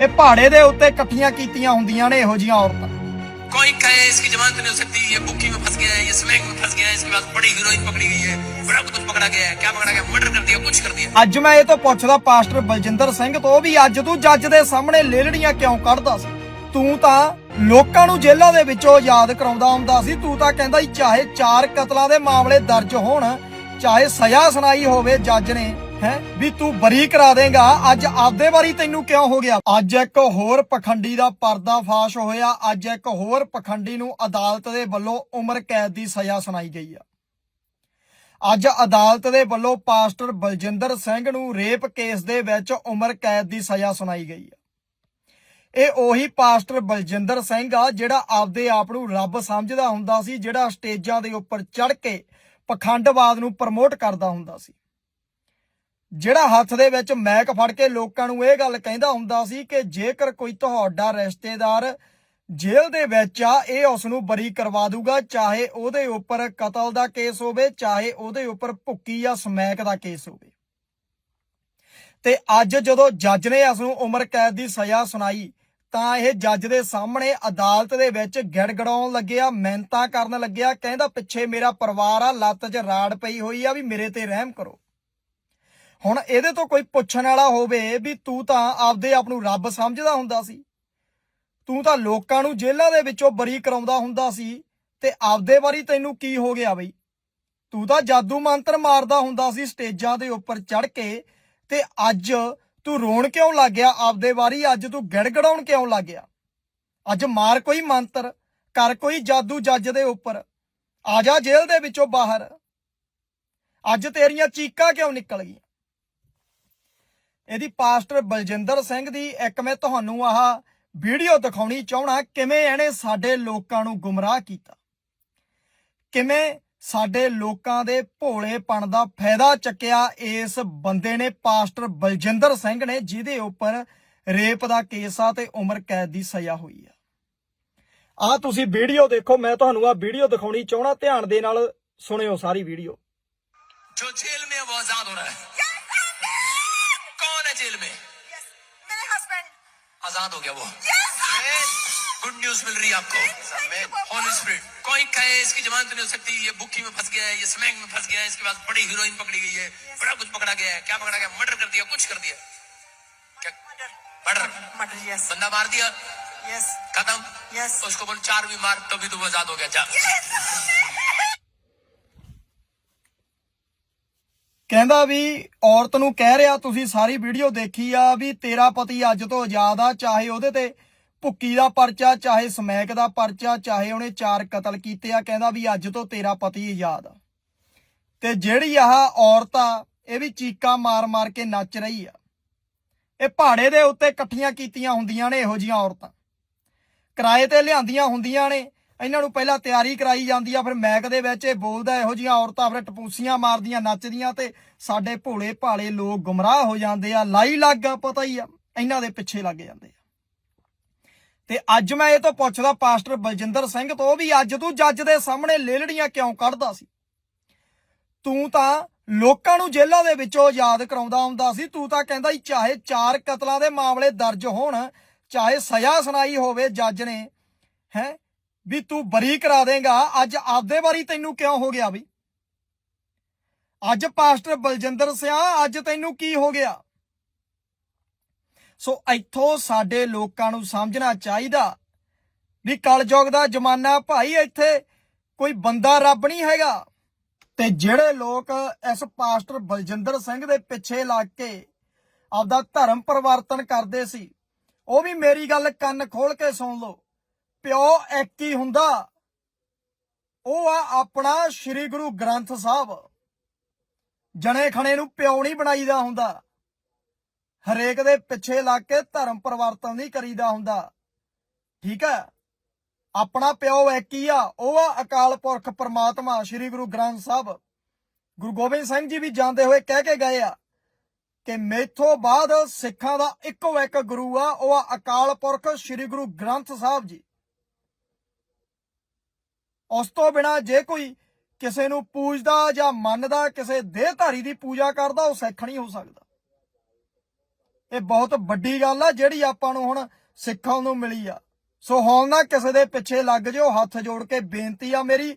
ਇਹ ਪਹਾੜੇ ਦੇ ਉੱਤੇ ਇਕੱਠੀਆਂ ਕੀਤੀਆਂ ਹੁੰਦੀਆਂ ਨੇ ਇਹੋ ਜੀਆਂ ਔਰਤਾਂ कोई कहे इसकी जमानत नहीं हो सकती ये बुकी में फंस गया है ये स्मैक में फंस गया है इसके बाद बड़ी हीरोइन पकड़ी गई है बड़ा कुछ पकड़ा गया है क्या पकड़ा गया मर्डर कर दिया कुछ कर दिया ਅੱਜ ਮੈਂ ਇਹ ਤੋਂ ਪੁੱਛਦਾ ਪਾਸਟਰ ਬਲਜਿੰਦਰ ਸਿੰਘ ਤੋਂ ਵੀ ਅੱਜ ਤੂੰ ਜੱਜ ਦੇ ਸਾਹਮਣੇ ਲੇਲੜੀਆਂ ਕਿਉਂ ਕੱਢਦਾ ਸੀ ਤੂੰ ਤਾਂ ਲੋਕਾਂ ਨੂੰ ਜੇਲ੍ਹਾਂ ਦੇ ਵਿੱਚੋਂ ਯਾਦ ਕਰਾਉਂਦਾ ਹੁੰਦਾ ਸੀ ਤੂੰ ਤਾਂ ਕਹਿੰਦਾ ਸੀ ਚਾਹੇ ਚਾਰ ਕਤਲਾਂ ਦੇ ਮਾਮਲੇ ਦਰਜ ਹੋਣ ਚਾਹੇ ਸਜ਼ਾ ਸੁਣਾਈ ਹੋਵੇ ਜੱਜ ਨੇ ਹੈ ਵੀ ਤੂੰ ਬਰੀ ਕਰਾ ਦੇਗਾ। ਅੱਜ ਆਪਦੇ ਵਾਰੀ ਤੈਨੂੰ ਕਿਉਂ ਹੋ ਗਿਆ? ਅੱਜ ਇੱਕ ਹੋਰ ਪਖੰਡੀ ਦਾ ਪਰਦਾ ਫਾਸ਼ ਹੋਇਆ। ਅੱਜ ਇੱਕ ਹੋਰ ਪਖੰਡੀ ਨੂੰ ਅਦਾਲਤ ਦੇ ਵੱਲੋਂ ਉਮਰ ਕੈਦ ਦੀ ਸਜ਼ਾ ਸੁਣਾਈ ਗਈ ਆ। ਅੱਜ ਅਦਾਲਤ ਦੇ ਵੱਲੋਂ ਪਾਸਟਰ ਬਲਜਿੰਦਰ ਸਿੰਘ ਨੂੰ ਰੇਪ ਕੇਸ ਦੇ ਵਿੱਚ ਉਮਰ ਕੈਦ ਦੀ ਸਜ਼ਾ ਸੁਣਾਈ ਗਈ ਆ। ਇਹ ਉਹੀ ਪਾਸਟਰ ਬਲਜਿੰਦਰ ਸਿੰਘ ਆ, ਜਿਹੜਾ ਆਪਦੇ ਆਪ ਨੂੰ ਰੱਬ ਸਮਝਦਾ ਹੁੰਦਾ ਸੀ, ਜਿਹੜਾ ਸਟੇਜਾਂ ਦੇ ਉੱਪਰ ਚੜ ਕੇ ਪਖੰਡਵਾਦ ਨੂੰ ਪ੍ਰਮੋਟ ਕਰਦਾ ਹੁੰਦਾ ਸੀ। ਜਿਹੜਾ ਹੱਥ ਦੇ ਵਿੱਚ ਮੈਕ ਫੜ ਕੇ ਲੋਕਾਂ ਨੂੰ ਇਹ ਗੱਲ ਕਹਿੰਦਾ ਹੁੰਦਾ ਸੀ ਕਿ ਜੇਕਰ ਕੋਈ ਤੁਹਾਡਾ ਰਿਸ਼ਤੇਦਾਰ ਜੇਲ੍ਹ ਦੇ ਵਿੱਚ ਆ, ਇਹ ਉਸ ਨੂੰ ਬਰੀ ਕਰਵਾ ਦੂਗਾ, ਚਾਹੇ ਉਹਦੇ ਉੱਪਰ ਕਤਲ ਦਾ ਕੇਸ ਹੋਵੇ, ਚਾਹੇ ਉਹਦੇ ਉੱਪਰ ਭੁੱਕੀ ਜਾਂ ਸਮੈਕ ਦਾ ਕੇਸ ਹੋਵੇ। ਤੇ ਅੱਜ ਜਦੋਂ ਜੱਜ ਨੇ ਉਸ ਨੂੰ ਉਮਰ ਕੈਦ ਦੀ ਸਜ਼ਾ ਸੁਣਾਈ, ਤਾਂ ਇਹ ਜੱਜ ਦੇ ਸਾਹਮਣੇ ਅਦਾਲਤ ਦੇ ਵਿੱਚ ਗਿੜਗੜਾਉਣ ਲੱਗਿਆ, ਮਿਹਨਤਾਂ ਕਰਨ ਲੱਗਿਆ, ਕਹਿੰਦਾ, ਪਿੱਛੇ ਮੇਰਾ ਪਰਿਵਾਰ ਆ, ਲੱਤ 'ਚ ਰਾੜ ਪਈ ਹੋਈ ਆ, ਵੀ ਮੇਰੇ ਤੇ ਰਹਿਮ ਕਰੋ। ਹੁਣ ਇਹਦੇ ਤੋਂ ਕੋਈ ਪੁੱਛਣ ਵਾਲਾ ਹੋਵੇ ਵੀ ਤੂੰ ਤਾਂ ਆਪਦੇ ਆਪ ਨੂੰ ਰੱਬ ਸਮਝਦਾ ਹੁੰਦਾ ਸੀ। ਤੂੰ ਤਾਂ ਲੋਕਾਂ ਨੂੰ ਜੇਲ੍ਹਾਂ ਦੇ ਵਿੱਚੋਂ ਬਰੀ ਕਰਾਉਂਦਾ ਹੁੰਦਾ ਸੀ ਤੇ ਆਪਦੇ ਵਾਰੀ ਤੈਨੂੰ ਕੀ ਹੋ ਗਿਆ ਬਈ? ਤੂੰ ਤਾਂ ਜਾਦੂ ਮੰਤਰ ਮਾਰਦਾ ਹੁੰਦਾ ਸੀ ਸਟੇਜਾਂ ਦੇ ਉੱਪਰ ਚੜ ਕੇ ਤੇ ਅੱਜ ਤੂੰ ਰੋਣ ਕਿਉਂ ਲੱਗ ਗਿਆ ਆਪਦੇ ਵਾਰੀ ਅੱਜ ਤੂੰ ਗਿੜਗੜਾਉਣ ਕਿਉਂ ਲੱਗ ਗਿਆ ਅੱਜ ਮਾਰ ਕੋਈ ਮੰਤਰ, ਕਰ ਕੋਈ ਜਾਦੂ ਜੱਜ ਦੇ ਉੱਪਰ। ਆ ਜਾ ਜੇਲ੍ਹ ਦੇ ਵਿੱਚੋਂ ਬਾਹਰ। ਅੱਜ ਤੇਰੀਆਂ ਚੀਕਾਂ ਕਿਉਂ ਨਿਕਲ ਗਈਆਂ? ਇਹਦੀ ਪਾਸਟਰ ਬਲਜਿੰਦਰ ਸਿੰਘ ਦੀ ਇੱਕ ਮੈਂ ਤੁਹਾਨੂੰ ਆਹ ਵੀਡੀਓ ਦਿਖਾਉਣੀ ਚਾਹਣਾ ਕਿਵੇਂ ਇਹਨੇ ਸਾਡੇ ਲੋਕਾਂ ਨੂੰ ਗੁੰਮਰਾਹ ਕੀਤਾ। ਕਿਵੇਂ ਸਾਡੇ ਲੋਕਾਂ ਦੇ ਭੋਲੇਪਣ ਦਾ ਫਾਇਦਾ ਚੱਕਿਆ ਇਸ ਬੰਦੇ ਨੇ, ਪਾਸਟਰ ਬਲਜਿੰਦਰ ਸਿੰਘ ਨੇ, ਜਿਹਦੇ ਉੱਪਰ ਰੇਪ ਦਾ ਕੇਸ ਆ ਤੇ ਉਮਰ ਕੈਦ ਦੀ ਸਜ਼ਾ ਹੋਈ ਆ। ਆ ਤੁਸੀਂ ਵੀਡੀਓ ਦੇਖੋ, ਮੈਂ ਤੁਹਾਨੂੰ ਆ ਵੀਡੀਓ ਦਿਖਾਉਣੀ ਚਾਹਣਾ ਧਿਆਨ ਦੇ ਨਾਲ ਸੁਣਿਓ ਸਾਰੀ ਵੀਡੀਓ। ਜੋ ਜੇਲ੍ਹ ਮੇ ਆਜ਼ਾਦ ਹੋ ਰਹਾ ਹੈ जेल में। मेरे हस्बैंड आज़ाद हो गया वो। गुड न्यूज़ मिल रही है आपको। होली स्पिरिट कोई कहे इसकी जमानत नहीं हो सकती ये बुकी में फंस गया है ये स्मैक में फंस गया है इसके बाद बड़ी हीरोइन पकड़ी गई है। बड़ा कुछ पकड़ा गया है। क्या पकड़ा गया? मर्डर कर दिया कुछ कर दिया। क्या? मर्डर मटर यस बंदा मार दिया। यस खत्म। यस उसको बोल चार भी मार तभी तो वो आज़ाद हो गया। जा। ਕਹਿੰਦਾ ਵੀ ਔਰਤ ਨੂੰ ਕਹਿ ਰਿਹਾ, ਤੁਸੀਂ ਸਾਰੀ ਵੀਡੀਓ ਦੇਖੀ ਆ ਵੀ ਤੇਰਾ ਪਤੀ ਅੱਜ ਤੋਂ ਆਜ਼ਾਦ ਆ, ਚਾਹੇ ਉਹਦੇ ਤੇ ਭੁੱਕੀ ਦਾ ਪਰਚਾ, ਚਾਹੇ ਸਮੈਕ ਦਾ ਪਰਚਾ, ਚਾਹੇ ਉਹਨੇ ਚਾਰ ਕਤਲ ਕੀਤੇ ਆ। ਕਹਿੰਦਾ ਵੀ ਅੱਜ ਤੋਂ ਤੇਰਾ ਪਤੀ ਆਜ਼ਾਦ ਆ। ਤੇ ਜਿਹੜੀ ਆਹ ਔਰਤ ਆ, ਇਹ ਵੀ ਚੀਕਾਂ ਮਾਰ-ਮਾਰ ਕੇ ਨੱਚ ਰਹੀ ਆ। ਇਹ ਪਹਾੜੇ ਦੇ ਉੱਤੇ ਇਕੱਠੀਆਂ ਕੀਤੀਆਂ ਹੁੰਦੀਆਂ ਨੇ ਇਹੋ ਜੀਆਂ ਔਰਤਾਂ। ਕਿਰਾਏ ਤੇ ਲਿਆਂਦੀਆਂ ਹੁੰਦੀਆਂ ਨੇ। ਇਹਨਾਂ ਨੂੰ ਪਹਿਲਾਂ ਤਿਆਰੀ ਕਰਾਈ ਜਾਂਦੀ ਆ, ਫਿਰ ਮੈਕ ਦੇ ਵਿੱਚ ਇਹ ਬੋਲਦਾ ਇਹੋ ਜੀਆਂ ਔਰਤਾਂ ਫਿਰ ਟਪੂਸੀਆਂ ਮਾਰਦੀਆਂ, ਨੱਚਦੀਆਂ ਤੇ ਸਾਡੇ ਭੋਲੇ ਭਾਲੇ ਲੋਕ ਗੁੰਮਰਾਹ ਹੋ ਜਾਂਦੇ ਆ, ਲਾਈ ਲੱਗ ਆ ਪਤਾ ਹੀ ਆ, ਇਹਨਾਂ ਦੇ ਪਿੱਛੇ ਲੱਗ ਜਾਂਦੇ ਆ। ਤੇ ਅੱਜ ਮੈਂ ਇਹ ਤੋਂ ਪੁੱਛਦਾ, ਪਾਸਟਰ ਬਲਜਿੰਦਰ ਸਿੰਘ ਤੋਂ ਵੀ ਅੱਜ ਤੂੰ ਜੱਜ ਦੇ ਸਾਹਮਣੇ ਲੇਲੜੀਆਂ ਕਿਉਂ ਕੱਢਦਾ ਸੀ? ਤੂੰ ਤਾਂ ਲੋਕਾਂ ਨੂੰ ਜੇਲ੍ਹਾਂ ਦੇ ਵਿੱਚੋਂ ਯਾਦ ਕਰਾਉਂਦਾ ਹੁੰਦਾ ਸੀ, ਤੂੰ ਤਾਂ ਕਹਿੰਦਾ ਸੀ ਚਾਹੇ ਚਾਰ ਕਤਲਾਂ ਦੇ ਮਾਮਲੇ ਦਰਜ ਹੋਣ, ਚਾਹੇ ਸਜ਼ਾ ਸੁਣਾਈ ਹੋਵੇ ਜੱਜ ਨੇ, ਹੈ? ਵੀ ਤੂੰ ਬਰੀ ਕਰਾ ਦੇਗਾ, ਅੱਜ ਆਪਦੇ ਵਾਰੀ ਤੈਨੂੰ ਕਿਉਂ ਹੋ ਗਿਆ ਵੀ ਅੱਜ ਪਾਸਟਰ ਬਲਜਿੰਦਰ ਸਿਆ, ਅੱਜ ਤੈਨੂੰ ਕੀ ਹੋ ਗਿਆ? ਸੋ ਇੱਥੋਂ ਸਾਡੇ ਲੋਕਾਂ ਨੂੰ ਸਮਝਣਾ ਚਾਹੀਦਾ ਵੀ ਕਲਯੁਗ ਦਾ ਜ਼ਮਾਨਾ ਭਾਈ ਇੱਥੇ ਕੋਈ ਬੰਦਾ ਰੱਬ ਨਹੀਂ ਹੈਗਾ। ਤੇ ਜਿਹੜੇ ਲੋਕ ਇਸ ਪਾਸਟਰ ਬਲਜਿੰਦਰ ਸਿੰਘ ਦੇ ਪਿੱਛੇ ਲੱਗ ਕੇ ਆਪਦਾ ਧਰਮ ਪਰਿਵਰਤਨ ਕਰਦੇ ਸੀ, ਉਹ ਵੀ ਮੇਰੀ ਗੱਲ ਕੰਨ ਖੋਲ ਕੇ ਸੁਣ ਲਓ। ਪਿਓ ਐਕੀ ਹੁੰਦਾ। ਉਹ ਆ ਆਪਣਾ ਸ੍ਰੀ ਗੁਰੂ ਗ੍ਰੰਥ ਸਾਹਿਬ। ਜਣੇ ਖਣੇ ਨੂੰ ਪਿਓ ਨਹੀਂ ਬਣਾਈਦਾ ਹੁੰਦਾ। ਹਰੇਕ ਦੇ ਪਿੱਛੇ ਲੱਗ ਕੇ ਧਰਮ ਪਰਿਵਰਤਨ ਨਹੀਂ ਕਰੀਦਾ ਹੁੰਦਾ। ਠੀਕ ਹੈ? ਆਪਣਾ ਪਿਓ ਐਕੀ ਆ। ਉਹ ਆ ਅਕਾਲ ਪੁਰਖ ਪ੍ਰਮਾਤਮਾ ਸ੍ਰੀ ਗੁਰੂ ਗ੍ਰੰਥ ਸਾਹਿਬ। ਗੁਰੂ ਗੋਬਿੰਦ ਸਿੰਘ ਜੀ ਵੀ ਜਾਂਦੇ ਹੋਏ ਕਹਿ ਕੇ ਗਏ ਆ ਕਿ ਮੇਥੋਂ ਬਾਅਦ ਸਿੱਖਾਂ ਦਾ ਇੱਕੋ ਇੱਕ ਗੁਰੂ ਆ। ਉਹ ਆ ਅਕਾਲ ਪੁਰਖ ਸ੍ਰੀ ਗੁਰੂ ਗ੍ਰੰਥ ਸਾਹਿਬ ਜੀ। ਉਸ ਤੋਂ ਬਿਨਾ ਜੇ ਕੋਈ ਕਿਸੇ ਨੂੰ ਪੂਜਦਾ ਜਾਂ ਮੰਨਦਾ, ਕਿਸੇ ਦੇਹਧਾਰੀ ਦੀ ਪੂਜਾ ਕਰਦਾ, ਉਹ ਸਿੱਖ ਨਹੀਂ ਹੋ ਸਕਦਾ। ਇਹ ਬਹੁਤ ਵੱਡੀ ਗੱਲ ਆ, ਜਿਹੜੀ ਆਪਾਂ ਨੂੰ ਹੁਣ ਸਿੱਖਣ ਨੂੰ ਮਿਲੀ ਆ। ਸੋ ਹੁਣ ਨਾ ਕਿਸੇ ਦੇ ਪਿੱਛੇ ਲੱਗ ਜਿਓ, ਹੱਥ ਜੋੜ ਕੇ ਬੇਨਤੀ ਆ ਮੇਰੀ